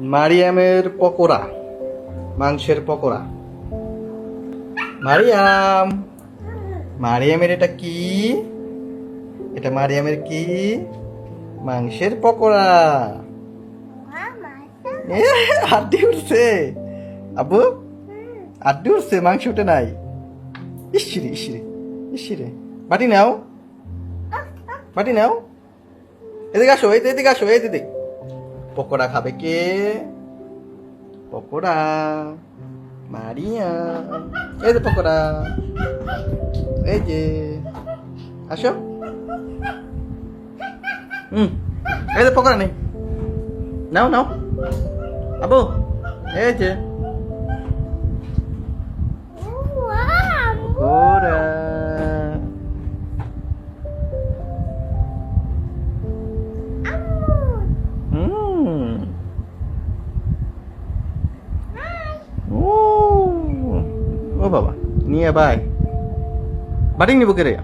মারিয়ামের পকোড়া, মাংসের পকোড়া। মারিয়াম, মারিয়ামের এটা কি? এটা মারিয়ামের কি? মাংসের পকোড়া। আড্ডি উঠছে আব্বু আড্ডি উঠছে মাংস উঠে নাই। ইসিরে ইসিরে ইসিরে বাটি নাও। বাটি নাও। এদিকে আসো, এই এদিকে আসো, এই দিদি পকোড়া খাবে কে? পকোড়া। মারিয়া। এই যে পকোড়া। এই যে। আসো। হুম, এই যে পকোড়া নেই। নাও নাও। আবু, এই যে। Oh, Baba. Nearby. Baring ni Bukit Raya.